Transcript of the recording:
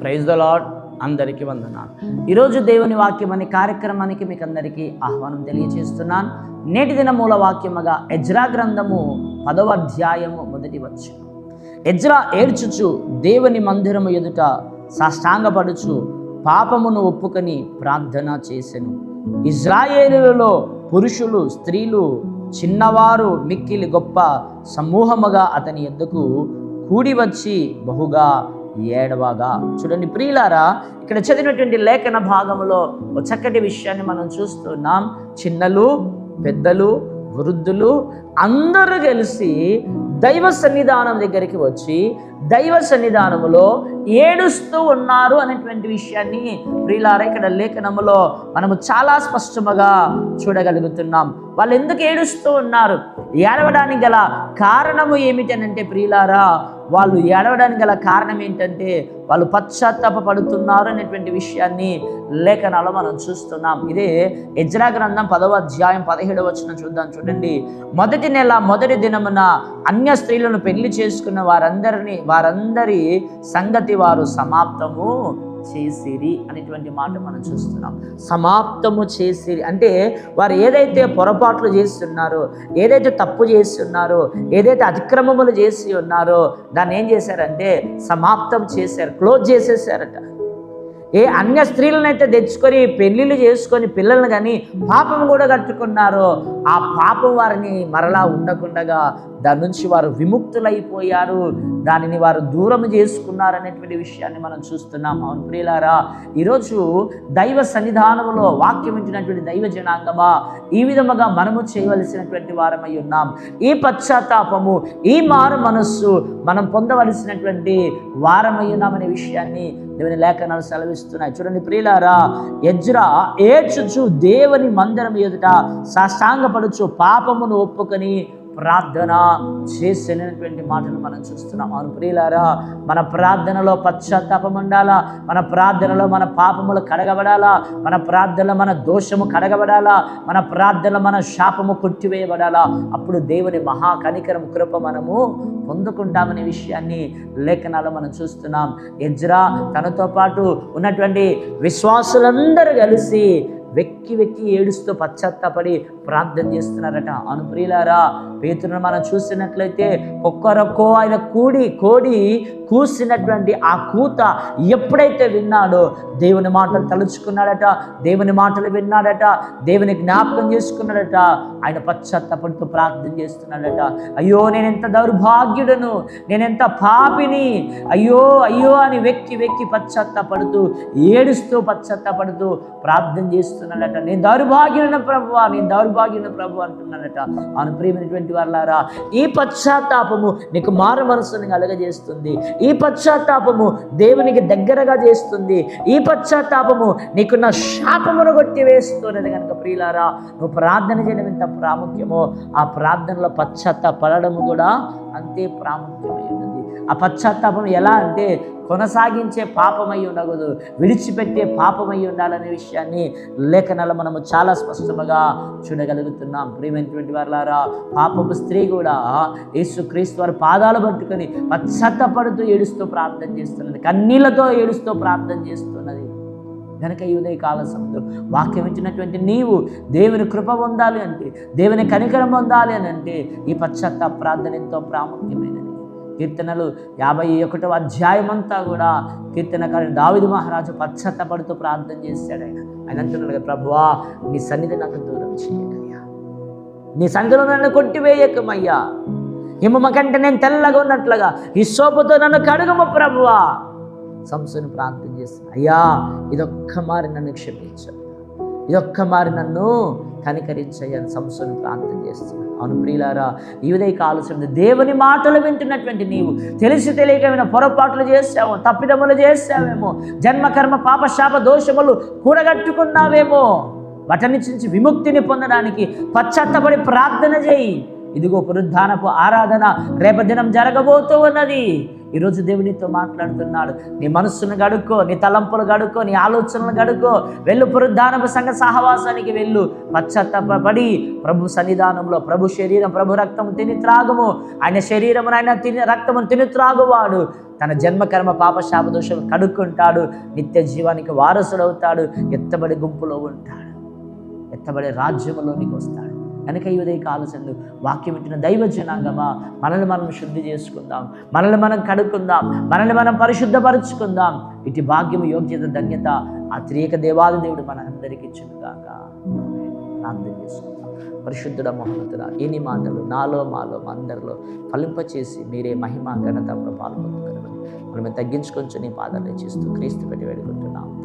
Praise the lord అందరికీ వందనాలు. ఈరోజు దేవుని వాక్యం అనే కార్యక్రమానికి మీకు అందరికీ ఆహ్వానం తెలియజేస్తున్నాను నేటి దిన మూల వాక్యముగా ఎజ్రా గ్రంథము పదవ అధ్యాయము మొదటి వచ్చు ఎజ్రా ఏడ్చుచు దేవుని మందిరము ఎదుట సాష్టాంగపడుచు పాపమును ఒప్పుకొని ప్రార్థన చేసెను. ఇజ్రాయేలులలో పురుషులు స్త్రీలు చిన్నవారు మిక్కిలి గొప్ప సమూహముగా అతని ఎద్దుకు కూడి వచ్చి బహుగా ఏడవగా. చూడండి ప్రియులారా ఇక్కడ చదివినటువంటి లేఖన భాగంలో ఒక చక్కటి విషయాన్ని మనం చూస్తున్నాం. చిన్నలు పెద్దలు వృద్ధులు అందరూ కలిసి దైవ సన్నిధానం దగ్గరికి వచ్చి దైవ సన్నిధానములో ఏడుస్తూ ఉన్నారు అనేటువంటి విషయాన్ని ప్రియులారా ఇక్కడ లేఖనములో మనము చాలా స్పష్టముగా చూడగలుగుతున్నాం. వాళ్ళు ఎందుకు ఏడుస్తూ ఉన్నారు? ఏడవడానికి గల కారణము ఏమిటనంటే ప్రియులారా వాళ్ళు ఏడవడానికి గల కారణం ఏంటంటే వాళ్ళు పశ్చాత్తాప పడుతున్నారు అనేటువంటి విషయాన్ని లేఖనాలో మనం చూస్తున్నాం. ఇదే యజ్రా గ్రంథం పదవ అధ్యాయం పదిహేడవ వచ్చిన చూద్దాం. చూడండి. మొదటి నెల మొదటి దినమున అన్య స్త్రీలను పెళ్ళి చేసుకున్న వారందరిని వారందరి సంగతి వారు సమాప్తము చేసిరి అనేటువంటి మాట మనం చూస్తున్నాం. సమాప్తము చేసిరి అంటే వారు ఏదైతే పొరపాట్లు చేస్తున్నారో ఏదైతే తప్పు చేస్తున్నారో ఏదైతే అతిక్రమములు చేసి ఉన్నారో దాన్ని ఏం చేశారంటే సమాప్తం చేశారు క్లోజ్ చేసేసారట. ఏ అన్య స్త్రీలనైతే తెచ్చుకొని పెళ్ళిళ్ళు చేసుకొని పిల్లల్ని కానీ పాపం కూడా కట్టుకున్నారో ఆ పాపం వారిని మరలా ఉండకుండగా దాని నుంచి వారు విముక్తులైపోయారు. దానిని వారు దూరం చేసుకున్నారు అనేటువంటి విషయాన్ని మనం చూస్తున్నాం. అవును ప్రియులారా ఈరోజు దైవ సన్నిధానంలో వాక్యం ఇచ్చినటువంటి దైవ జనాంగమా? ఈ విధముగా మనము చేయవలసినటువంటి వారమై ఉన్నాం. ఈ పశ్చాత్తాపము ఈ మారు మనస్సు మనం పొందవలసినటువంటి వారమై ఉన్నామనే విషయాన్ని దేవుని లేఖనాలు సెలవిస్తున్నాయి. చూడండి ప్రియులారా ఎజ్రా ఏడ్చుచు దేవుని మందిరం ఎదుట సాష్టాంగపడుచు పాపమును ఒప్పుకొని ప్రార్థన చేసినటువంటి మాటలు మనం చూస్తున్నాం. అవును ప్రియులారా మన ప్రార్థనలో పశ్చాత్తాపం ఉండాలా? మన ప్రార్థనలో మన పాపములు కడగబడాలా? మన ప్రార్థనలో మన దోషము కడగబడాలా? మన ప్రార్థనలో మన శాపము కొట్టివేయబడాలా? అప్పుడు దేవుని మహాకనికరం కృప మనము పొందుకుంటామనే విషయాన్ని లేఖనాలు మనం చూస్తున్నాం. ఎజ్రా తనతో పాటు ఉన్నటువంటి విశ్వాసులందరూ కలిసి వెక్కి వెక్కి ఏడుస్తూ పశ్చాత్తాపడి ప్రార్థన చేస్తున్నారట. అనుప్రియులారా పేతులను మనం చూసినట్లయితే ఒక్కరొక్కో ఆయన కూడి కోడి కూసినటువంటి ఆ కూత ఎప్పుడైతే విన్నాడో దేవుని మాటలు తలుచుకున్నాడట దేవుని మాటలు విన్నాడట దేవుని జ్ఞాపకం చేసుకున్నాడట ఆయన పశ్చాత్తాపడుతూ ప్రార్థన చేస్తున్నాడట. అయ్యో నేను ఎంత దౌర్భాగ్యుడను నేనెంత పాపిని అయ్యో అయ్యో అని వెక్కి వెక్కి పశ్చాత్తాపడుతూ ఏడుస్తూ పశ్చాత్తాపడుతూ ప్రార్థన చేస్తున్నాడట నీ దౌర్భాగ్యున ప్రభు నేను దౌర్భాగ్యున ప్రభు అంటున్నాడట. ఆయన ప్రియమైనటువంటి వాళ్ళారా ఈ పశ్చాత్తాపము నీకు మార మనసుని కలగజేస్తుంది. ఈ పశ్చాత్తాపము దేవునికి దగ్గరగా చేస్తుంది. ఈ పశ్చాత్తాపము నీకు నా శాపమును కొట్టివేస్తున్నది కనుక ప్రియులారా నువ్వు ప్రార్థన చేయడం ఎంత ప్రాముఖ్యమో ఆ ప్రార్థనలో పశ్చాత్తాపడము కూడా అంతే ప్రాముఖ్యమే. ఆ పశ్చాత్తాపం ఎలా అంటే కొనసాగించే పాపమై ఉండకూడదు విడిచిపెట్టే పాపమై ఉండాలనే విషయాన్ని లేఖనాలు మనము చాలా స్పష్టముగా చూడగలుగుతున్నాం. ప్రియమైనటువంటి వారులారా పాపపు స్త్రీ కూడా యేసుక్రీస్తు వారి పాదాలు పట్టుకొని పశ్చాత్తపడుతూ ఏడుస్తూ ప్రార్థన చేస్తున్నది కన్నీళ్ళతో ఏడుస్తూ ప్రార్థన చేస్తున్నది. కనుక ఈ ఉదయ కాల సమయంలో వాక్యం ఇచ్చినటువంటి నీవు దేవుని కృప పొందాలి అంటే దేవుని కనికరం పొందాలి అని అంటే ఈ పశ్చాత్తాప ప్రార్థన ఎంతో ప్రాముఖ్యమైనది కీర్తనలు యాభై ఒకటవ అధ్యాయం అంతా కూడా కీర్తనకారి దావిది మహారాజు పశ్చాత్తపడుతూ ప్రార్థన చేశాడు ఆయన. ఆయన అంటున్నాడు ప్రభువా నీ సన్నిధి నాకు దూరం చేయకయ్యా. నీ సన్నిధిలో నన్ను కొట్టివేయకమయ్యా. హిమమ కంటే నేను తెల్లగా ఉన్నట్లుగా ఈ సోపుతో నన్ను కడుగమ ప్రభువా. సంసుని ప్రార్థన చేస్తాను అయ్యా ఇదొక్క మారి నన్ను క్షమించాను యొక్క మారి నన్ను కనికరించయ్యని సంస్థను ప్రార్థన చేస్తున్నాను అవును ప్రియులారా ఈ ఉదయ ఆలోచన దేవుని మాటలు వింటున్నటువంటి నీవు. తెలిసి తెలియకమైన పొరపాట్లు చేసావు తప్పిదములు చేసావేమో జన్మకర్మ పాపశాప దోషములు కూడగట్టుకున్నావేమో వాటి నుంచి విముక్తిని పొందడానికి పశ్చాత్తపడి ప్రార్థన చేయి. ఇదిగో పునరుద్ధానపు ఆరాధన రేపటి దినం జరగబోతూ ఉన్నది. ఈరోజు దేవునితో మాట్లాడుతున్నాడు. నీ మనస్సును గడుక్కో నీ తలంపులు గడుక్కో నీ ఆలోచనలు గడుక్కో వెళ్ళు పురుద్ధానపు సంఘ సహవాసానికి వెళ్ళు. పశ్చాత్తాపడి ప్రభు సన్నిధానంలో ప్రభు శరీరం ప్రభు రక్తము తిని త్రాగము. ఆయన శరీరమును ఆయన తిని రక్తమును తిని త్రాగువాడు. తన జన్మకర్మ పాప శాపదోషం కడుక్కుంటాడు. నిత్య జీవానికి వారసుడవుతాడు. ఎత్తబడి గుంపులో ఉంటాడు. ఎత్తబడి రాజ్యములోనికి వస్తాడు. కనుక ఈ ఉదయ కాలసందు వాక్యం ఇచ్చిన దైవ జనాంగమా మనల్ని మనం శుద్ధి చేసుకుందాం. మనల్ని మనం కడుక్కుందాం. మనల్ని మనం పరిశుద్ధపరుచుకుందాం. ఇటు భాగ్యము యోగ్యత ధన్యత ఆ త్రియక దేవాది దేవుడు మన అందరికీ ఇచ్చునుగాక. ప్రార్థన చేసుకుందాం. పరిశుద్ధుడ మహోన్నతుడ ఎన్ని మాటలు నాలో మాలో మా అందరిలో ఫలింపచేసి మీరే మహిమ ఘనత ప్రభావం మనం తగ్గించుకొని నీ పాదాలు చేస్తూ క్రీస్తు పెట్టి వేడుకుంటున్నాం.